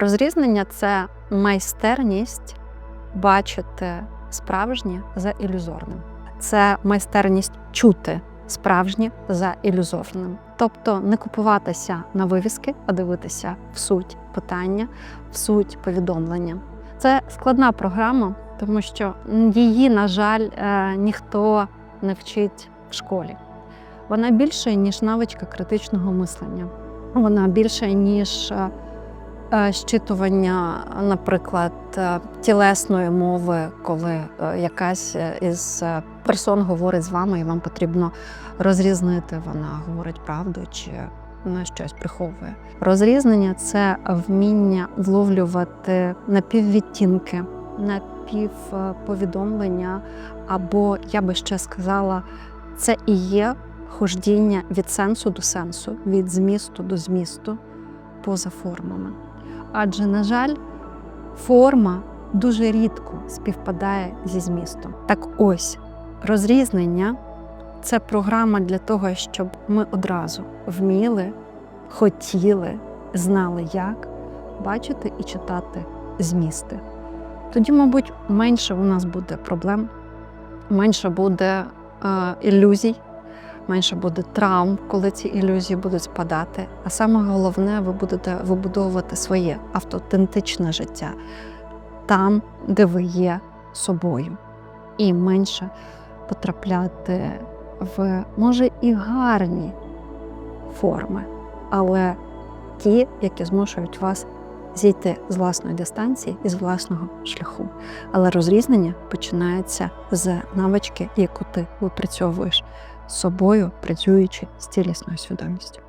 Розрізнення це майстерність бачити справжнє за ілюзорним. Це майстерність чути справжнє за ілюзорним. Тобто не купуватися на вивіски, а дивитися в суть питання, в суть повідомлення. Це складна програма, тому що її, на жаль, е, ніхто не вчить в школі. Вона більше, ніж навичка критичного мислення. Вона більше, ніж е, щитування, наприклад, е, тілесної мови, коли е, якась е, із е, персон говорить з вами, і вам потрібно розрізнити, вона говорить правду чи вона щось приховує. Розрізнення це вміння вловлювати напіввідтінки, напівповідомлення, або я би ще сказала, це і є хождіння від сенсу до сенсу, від змісту до змісту поза формами. Адже, на жаль, форма дуже рідко співпадає зі змістом. Так ось розрізнення це програма для того, щоб ми одразу вміли, хотіли, знали, як бачити і читати змісти. Тоді, мабуть, менше у нас буде проблем, менше буде е, ілюзій, менше буде травм, коли ці ілюзії будуть спадати. А саме головне, ви будете вибудовувати своє автентичне життя там, де ви є собою, і менше потрапляти в може і гарні форми, але ті, які змушують вас зійти з власної дистанції і з власного шляху. Але розрізнення починається з навички, яку ти випрацьовуєш собою, працюючи з цілісною свідомістю.